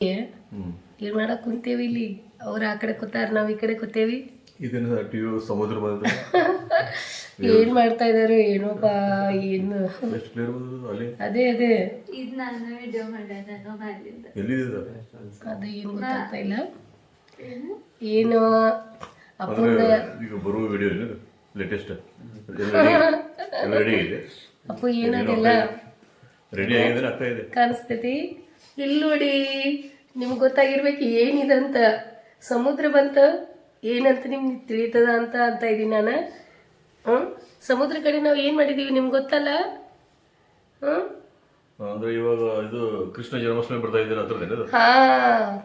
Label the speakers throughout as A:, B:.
A: ಏನ್ ಮಾಡಕ್ ಕುಂತೇವಿ ಇಲ್ಲಿ. ಅವ್ರ ಆ ಕಡೆ ಕೂತಾರ ನಾವ್ ಈ ಕಡೆ ಕೂತೇವಿ.
B: ಸಮುದ್ರ ಬಂದ.
A: ಏನ್ ಮಾಡ್ತಾ ಇದಾರೋ ಏನೋಪ್ಪ ಏನು? ಅದೇ ಅದೇ.
C: ಇದು ನಾನು ವಿಡಿಯೋ ಮಾಡ್ಯಾನ ನಾನು ಮಾಡಿದ್ದ
B: ಎಲ್ಲಿದೆ
A: ಅದು? ಏನ್ ಗೊತ್ತಾಗ್ತಾ ಇಲ್ಲ. ಏನು? ಅಪ್ಪನ
B: ಅಂದ್ರೆ ಈಗ ಬರುವ ವಿಡಿಯೋ ಏನು ಲೇಟೆಸ್ಟ್ ರೆಡಿ ಇದೆ.
A: ಅಪ್ಪು ಏನಾಗಿಲ್ಲ
B: ರೆಡಿ ಆಗಿದೆ ಆಗ್ತಾ ಇದೆ.
A: ಕಾಣಿಸ್ತೈತಿ. ಇಲ್ಲಿ ನೋಡಿ. ನಿಮ್ಗೆ ಗೊತ್ತಾಗಿರ್ಬೇಕು ಏನಿದಂತ ಸಮುದ್ರ ಬಂತ ಏನಂತ ನಿಮ್ಗೆ ತಿಳಿತದ ಅಂತ ಅಂತ ಇದ್ದೀನಿ ನಾನು. ಹ್ಞೂ ಸಮುದ್ರ ಕಡೆ ನಾವು ಏನು ಮಾಡಿದೀವಿ ನಿಮ್ಗೆ ಗೊತ್ತಲ್ಲ? ಹ್ಞೂ
B: ಅಂದ್ರೆ ಇವಾಗ ಇದು ಕೃಷ್ಣ ಜನ್ಮಾಷ್ಟಮಿ ಬರ್ತಾ ಇದ್ದೀರಾ ಹತ್ರ
A: ಹಾ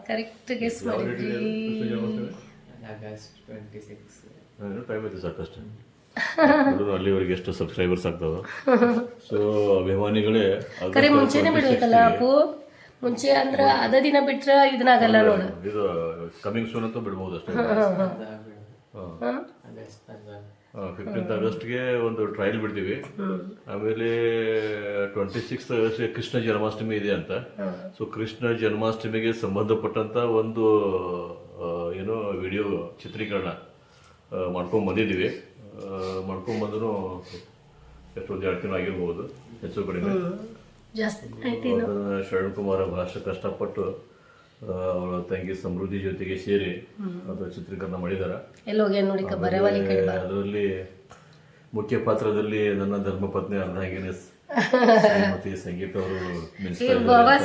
A: ಕರೆಕ್ಟ್ ಗೆಸ್ ಮಾಡಿದ್ರಿ
D: ಆಗಸ್ಟ್ ಟ್ವೆಂಟಿ ಸಿಕ್ಸ್
B: ಟೈಮ್ ಐತೆ ಸಾಕಷ್ಟು. ಅಲ್ಲಿವರೆಗೆ ಎಷ್ಟು ಸಬ್ಸ್ಕ್ರೈಬರ್ಸ್ ಆಗ್ತಾವ. ಸೊ ಅಭಿಮಾನಿಗಳೇ
A: ಕರೆ ಮುಂಚೆನೆ
B: 26
A: ಬಿಡ್ಬೇಕಲ್ಲ ಅಪ್ಪು? ಮುಂಚೆ ಅಂದ್ರ ಅದ ದಿನ ಬಿಟ್ರ ಇದನ್ನಾಗಲ್ಲ ನೋಡ.
B: ಇದು ಕಮಿಂಗ್ ಸೂನ್ ಅಂತ ಬಿಡ್ಬೋದು ಅಷ್ಟೇ.
A: ಹಾ?
D: ಆಗಸ್ಟ್
B: ಫಿಫ್ಟೀನ್ತ್ ಆಗಸ್ಟ್ಗೆ ಒಂದು ಟ್ರಯಲ್ ಬಿಡ್ತೀವಿ. ಆಮೇಲೆ ಟ್ವೆಂಟಿ ಸಿಕ್ಸ್ ಕೃಷ್ಣ ಜನ್ಮಾಷ್ಟಮಿ ಇದೆ ಅಂತ. ಸೊ ಕೃಷ್ಣ ಜನ್ಮಾಷ್ಟಮಿಗೆ ಸಂಬಂಧಪಟ್ಟಂತ ಒಂದು ಏನೋ ವಿಡಿಯೋ ಚಿತ್ರೀಕರಣ ಮಾಡ್ಕೊಂಡ್ ಬಂದಿದ್ದೀವಿ. ಮಾಡ್ಕೊಂಡು ಮಾಡ್ಕೊಂಡ್ ಬಂದ್ರು ಎಷ್ಟೊಂದು ಎರಡು ತಿಂಗಳು ಆಗಿರ್ಬೋದು ಹೆಚ್ಚು ಕಡಿಮೆ.
A: ಜಾಸ್ತಿ ಆಯ್ತು
B: ಅದನ್ನ ಶರಣ್ ಕುಮಾರ್ ಬಹಳಷ್ಟು ಕಷ್ಟಪಟ್ಟು ಅವರ ಅವಳ ತಂಗಿ ಸಮೃದ್ಧಿ ಜೊತೆಗೆ ಸೇರಿ ಅದು ಚಿತ್ರೀಕರಣ ಮಾಡಿದಾರೆ.
A: ಎಲ್ಲಿ ಹೋಗಿ ನೋಡಿ ಬರವಲ್ಲಿ ಕಡೆ ಬಾ.
B: ಅದರಲ್ಲಿ ಮುಖ್ಯ ಪಾತ್ರದಲ್ಲಿ ನನ್ನ ಧರ್ಮಪತ್ನಿ ಅರ್ಧಾಂಗಿನಿ ಶ್ರೀಮತಿ ಸಂಗೀತ ಅವರು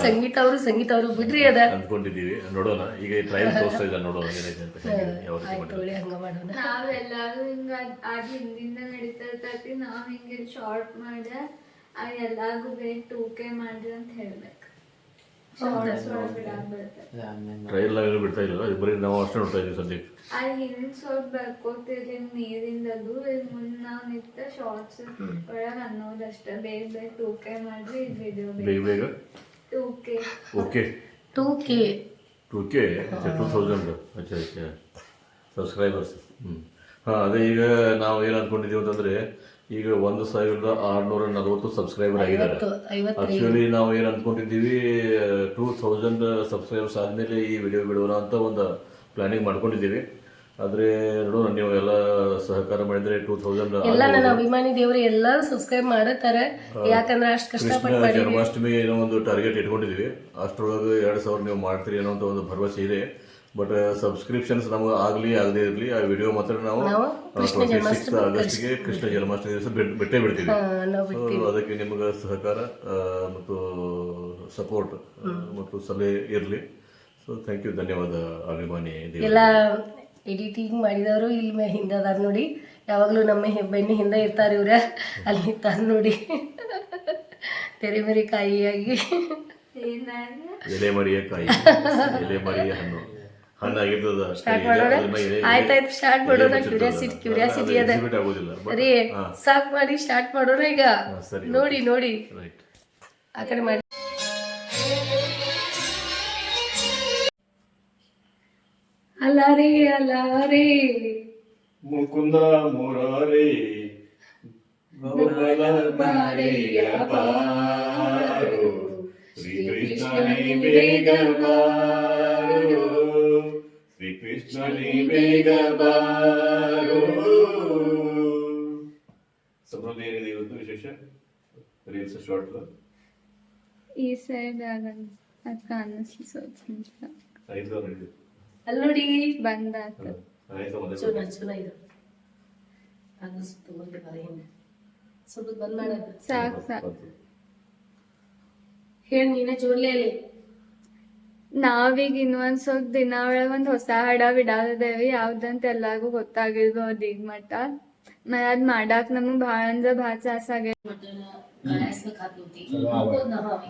A: ಸಂಗೀತ ಅವರು ಸಂಗೀತ ಅವರು ಬಿಡ್ರಿ ಅದ.
B: ಅಂದ್ಕೊಂಡಿದ್ದೀವಿ. ನೋಡೋಣ. ಈಗ ಟ್ರಯಲ್ ತೋರಿಸ್ತಾ ಇದ್ದಾರೆ ನೋಡೋಣ. ಏನೈತೆ ಅಂತ ಹೇಗೆ, ಯಾವ ರೀತಿ
A: ಮಾಡೋಣ.
C: ನಾವೆಲ್ಲರೂ ಹಿಂಗ ಆಗಿ ಹಿಂದಿಂದ ನಡೀತಾ ಇರ್ತೈತಿ. ನಾವ್ ಹಿಂಗೆ ಶಾರ್ಟ್ ಮಾಡ ಆ ಎಲ್ಲಾರ್ಗು ಬೇಗ ಟೂಕೆ ಮಾಡ್ರಿ ಅಂತ ಹೇಳ್ಬೇಕು. ಶಾರ್ಟ್ಸ್ ಒಳಗ್ ಬಿಡಾಕ್ ಬರ್ತೈತಿ
B: ಟ್ರಯಲ್ ನಾವೇನು ಬಿಡ್ತಾ ಇಲ್ಲ ಇದು ಬರೀ ನಾವು ಅಷ್ಟೇ ನೋಡ್ತಾ ಇದ್ದೀವಿ ಸದ್ಯಕ್ಕೆ.
C: ಆ ಹಿಂದ್ ಸ್ವಲ್ಪ ನೀರಿಂದದು ಮುಂದ್ ನಾವ್ ನಿಂತ ಶಾರ್ಟ್ಸ್ ಒಳಗ್ ಅನ್ನೋದಷ್ಟ. ಬೇಗ ಬೇಗ ಟೂಕೆ ಮಾಡ್ರಿ ಇದು ವಿಡಿಯೋ ಬೇಗ.
B: ಬೇಗ ಬೇಗ? Two K.
A: Okay. Two
B: K two K two thousand ಅಚ್ಚಾ ಅಚ್ಚಾ. Subscribers hmm. ಹಾಂ ಅದೇ ಈಗ ನಾವು ಏನು ಅಂದ್ಕೊಂಡಿದ್ದೀವಿ ಅಂತಂದರೆ ಈಗ ಒಂದು ಸಾವಿರದ ಆರುನೂರ ನಲವತ್ತು ಸಬ್ಸ್ಕ್ರೈಬರ್ ಆಗಿದ್ದಾರೆ. ಆಕ್ಚುಲಿ ನಾವು ಏನು ಅಂದ್ಕೊಂಡಿದ್ದೀವಿ ಟೂ ಥೌಸಂಡ್ ಸಬ್ಸ್ಕ್ರೈಬರ್ಸ್ ಆದಮೇಲೆ ಈ ವಿಡಿಯೋ ಬಿಡೋಣ ಅಂತ ಒಂದು ಪ್ಲಾನಿಂಗ್ ಮಾಡ್ಕೊಂಡಿದ್ದೀವಿ. ಆದ್ರೆ ನೋಡೋಣ ನೀವು ಎಲ್ಲ ಸಹಕಾರ ಮಾಡಿದ್ರೆ ಟೂ ತೌಸಂಡ್
A: ಎಲ್ಲ ನನ್ನ ಅಭಿಮಾನಿ ದೇವರು ಎಲ್ಲರೂ ಸಬ್ಸ್ಕ್ರೈಬ್ ಮಾಡುತ್ತಾರೆ. ಯಾಕಂದ್ರೆ ಅಷ್ಟು ಕಷ್ಟಪಟ್ಟು
B: ಜನ್ಮಾಷ್ಟಮಿ ಏನೋ ಒಂದು ಟಾರ್ಗೆಟ್ ಇಟ್ಕೊಂಡಿದ್ದೀವಿ. ಅಷ್ಟರೊಳಗೆ ಎರಡು ಸಾವಿರ ನೀವು ಮಾಡ್ತೀರಿ ಅನ್ನೋ ಅಂತ ಒಂದು ಭರವಸೆ ಇದೆ. ಬಟ್ ಸಬ್ಸ್ಕ್ರಿಪ್ಷನ್ಸ್ ನಮಗೆ ಆಗಲಿ ಆಗದೆ ಇರಲಿ ಆ ವಿಡಿಯೋ ಮಾತ್ರ ನಾವು ಸಿಕ್ಸ್ ಆಗಸ್ಟ್ಗೆ ಕೃಷ್ಣ ಜನ್ಮಾಷ್ಟಮಿ ದಿವಸ ಬಿಟ್- ಬಿಟ್ಟೇ ಬಿಡ್ತೀವಿ.
A: ನಾವು
B: ಅದಕ್ಕೆ ನಿಮಗೆ ಸಹಕಾರ ಮತ್ತು ಸಪೋರ್ಟ್ ಮತ್ತು ಸಲಹೆ ಇರಲಿ. ಸೊ ಥ್ಯಾಂಕ್ ಯು ಧನ್ಯವಾದ ಅಭಿಮಾನಿ
A: ಎಲ್ಲ ಎಡಿಟಿಂಗ್ ಮಾಡಿದವರು ಇಲ್ಲಿ ಮೇ ಹಿಂದೆ ಅದಾರ ನೋಡಿ. ಯಾವಾಗಲೂ ನಮ್ಮ ಹೆ- ಹಿಂದೆ ಇರ್ತಾರೆ ಇವ್ರ. ಅಲ್ಲಿ ನಿಂತಾರ ನೋಡಿ. ತೆರೆ ಮರಿ ಕಾಯಿಯಾಗಿ.
B: ಎಲೆ ಮರಿಯ ಕಾಯಿ ಎಲೆ ಮರಿಯ ಹಣ್ಣು.
A: ಆಯ್ತಾಯ್ತು ಸ್ಟಾರ್ಟ್ ಮಾಡೋಣ ಕ್ಯೂರಿಯಾಸಿಟಿ ಕ್ಯೂರಿಯಾಸಿಟಿ ಅದ
B: ಆಗೋದಿಲ್ಲ
A: ರೀ ಸಾಕ್ ಮಾಡಿ ಸ್ಟಾರ್ಟ್ ಮಾಡೋಣ ಈಗ. ನೋಡಿ ನೋಡಿ.
B: ರೈಟ್
A: ಆ ಕಡೆ ಮಾಡಿ. ಅಲಾರೆ ಅಲಾರೆ
B: ಮುಕುಂದ ಮುರಾರಿ. ಶ್ರೀ ಕೃಷ್ಣ ಬೇಗ ಕೃಷ್ಣನೇ ಬೇಗ ಬಾರು ಸಮೃದ್ಧಿ ಏನಿದೆ ಇವತ್ತು ವಿಶೇಷ ರೀಲ್ಸ್ ಶಾರ್ಟ್
C: ಈ ಸೈಡ್ ಆಗಲ್ಲ ಅದ್ ಕಾಣಿಸ್ಲಿ ಸ್ವಲ್ಪ
B: ಐದು ಐದು
A: ಅಲ್ಲಿ ನೋಡಿ.
C: ಬಂದಾತ
B: ಐದು ಒಂದೇ
A: ಚೂನ ಚೂನ ಇದು. ಅನ್ನಿಸ್ತು ಮುಂದೆ ಬರ ಹಿಂದೆ ಸ್ವಲ್ಪ ಬಂದ್ ಮಾಡೋದು
C: ಸಾಕ್ ಸಾಕ್.
A: ಹೇಳಿ ನೀನೇ ಜೋರ್ಲೆ ಅಲ್ಲಿ
C: ನಾವೀಗ ಇನ್ನೊಂದ್ ಸ್ವಲ್ಪ ದಿನ ಒಳಗ್ ಒಂದ್ ಹೊಸ ಹಾಡ ಬಿಡಾದೇವಿ ಯಾವ್ದಂತ ಎಲ್ಲಾರ್ಗು ಗೊತ್ತಾಗಿರ್ಬೋದು ಈಗ ಮಟ್ಟ ಮ ಅದ್ ಮಾಡಾಕ್ ನಮಗ್ ಭಾಳ ಅಂದ್ರ ಭಾಳ ಚಾಸ್ ಆಗೈತಿ
A: काढायचं खात होती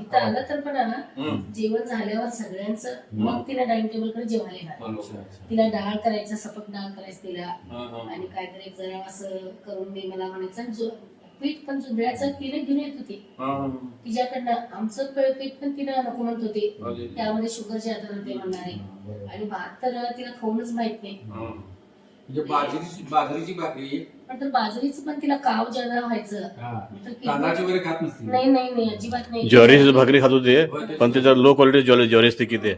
A: इथं आलं तर पण ना जेवण झाल्यावर सगळ्यांचं मग तिला डायनिंग टेबल कडे जेवायला येणार तिला डाळ करायचं सपक डाळ करायचं तिला आणि काहीतरी एक जरा असं करून दे मला म्हणायचं आणि जो- पीठ पण जुंधळ्याचं तिने घेऊन येत होती. तिच्याकडनं आमचं पीठ पण तिला नको म्हणत होती. त्यामध्ये शुगर जादा म्हणणारे आणि भात तर तिला खाऊनच माहीत नाही.
E: म्हणजे बाजरीची बाजरीची भाकरी.
A: पण तर बाजरीचं पण तिला काव जादा व्हायचं. तर ती-
E: तांदळाची वगैरे खात नसते
A: नाही नाही नाही अजिबात नाही.
B: ज्वारीची भाकरी खात होते. पण त्याच्यात लो क्वालिटी ज्वारी ज्वारी असते की ते.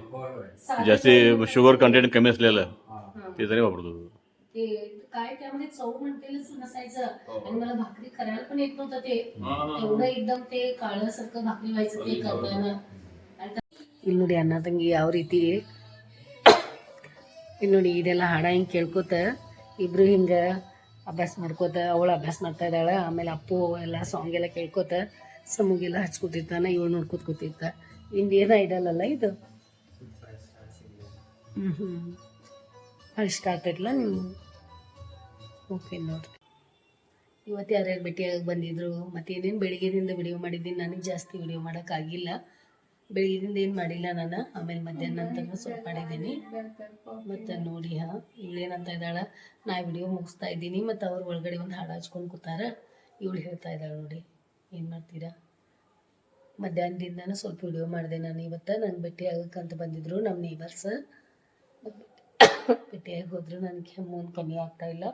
B: जास्ती शुगर कंटेंट कमी असलेलं. ते जरी वापरतो
A: ते काय त्यामध्ये चव म्हणतेलच नसायचं आणि मला भाकरी करायला पण येत नव्हतं ते एवढं एकदम ते काळं सारखं भाकरी व्हायचं ते करताना ಇಲ್ಲಿ ನೋಡಿ ಅಣ್ಣ ತಂಗಿ ಯಾವ ರೀತಿ ಇಲ್ಲಿ ನೋಡಿ ಇದೆಲ್ಲ ಹಾಡ ಹಿಂಗೆ ಕೇಳ್ಕೊತ ಇಬ್ರು ಹಿಂಗೆ ಅಭ್ಯಾಸ ಮಾಡ್ಕೋತ ಅವಳು ಅಭ್ಯಾಸ ಮಾಡ್ತಾ ಇದ್ದಾಳೆ ಆಮೇಲೆ ಅಪ್ಪು ಎಲ್ಲ ಸಾಂಗ್ ಎಲ್ಲ ಕೇಳ್ಕೊತ ಸಮುಗೆಲ್ಲ ಹಚ್ಕೊತಿರ್ತಾನೆ ಇವಳು ನೋಡ್ಕೊತ ಕೂತಿರ್ತ ಇಂಡಿಯನ್ ಐಡಲ್ ಅಲ್ಲ ಇದು ಹ್ಞೂ ಹ್ಞೂ ಅಲ್ಲಿ ಸ್ಟಾರ್ಟ್ ಆಯ್ತಲ್ಲ ನೀವು ಓಕೆ ನೋಡಿ ಇವತ್ತು ಯಾರ್ಯಾರು ಭೇಟಿಯಾಗಿ ಬಂದಿದ್ರು, ಮತ್ತು ಏನೇನು ಬೆಳಿಗ್ಗೆದಿಂದ ವಿಡಿಯೋ ಮಾಡಿದ್ದೀನಿ, ನನಗೆ ಜಾಸ್ತಿ ವಿಡಿಯೋ ಮಾಡೋಕ್ಕಾಗಿಲ್ಲ ಬೆಳಿಗ್ಗೆದಿಂದ ಏನು ಮಾಡಿಲ್ಲ ನಾನು, ಆಮೇಲೆ ಮಧ್ಯಾಹ್ನ ನಂತರ ಸ್ವಲ್ಪ ಮಾಡಿದ್ದೀನಿ. ಮತ್ತು ನೋಡಿ, ಹಾಂ, ಇವಳೇನಂತ ಇದ್ದಾಳೆ, ನಾ ವಿಡಿಯೋ ಮುಗಿಸ್ತಾ ಇದ್ದೀನಿ, ಮತ್ತು ಅವ್ರ ಒಳಗಡೆ ಒಂದು ಹಾಡು ಹಚ್ಕೊಂಡು ಕೂತಾರ. ಇವಳು ಹೇಳ್ತಾ ಇದ್ದಾಳೆ ನೋಡಿ, ಏನು ಮಾಡ್ತೀರಾ? ಮಧ್ಯಾಹ್ನದಿಂದನೂ ಸ್ವಲ್ಪ ವಿಡಿಯೋ ಮಾಡಿದೆ ನಾನು ಇವತ್ತು ನಂಗೆ ಭೇಟಿ ಆಗಕ್ಕಂತ ಬಂದಿದ್ರು ನಮ್ಮ ನೇಬರ್ಸ್ ಭೇಟಿಯಾಗಿ ಹೋದರು, ನನಗೆ ಕೆಮ್ಮು ಕಮ್ಮಿ ಆಗ್ತಾ ಇಲ್ಲ.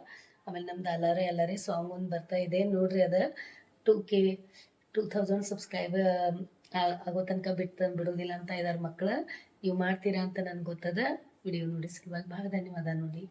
A: ಆಮೇಲೆ ನಮ್ದು ಅಲಾರೆ ಅಲಾರೆ ಸಾಂಗ್ ಒಂದು ಬರ್ತಾ ಇದೆ. ನೋಡ್ರಿ ಅದು two K two thousand subscribe ಆಗೋ ತನಕ ಬಿಟ್ಟು ಬಿಡೋದಿಲ್ಲ ಅಂತ ಇದ್ದಾರೆ ಮಕ್ಕಳು ನೀವು ಮಾಡ್ತೀರಾ ಅಂತ ನನಗೆ ಗೊತ್ತದ. ವಿಡಿಯೋ ನೋಡಿ ಸಲುವಾಗಿ ಭಾಳ ಧನ್ಯವಾದ ನೋಡಿ.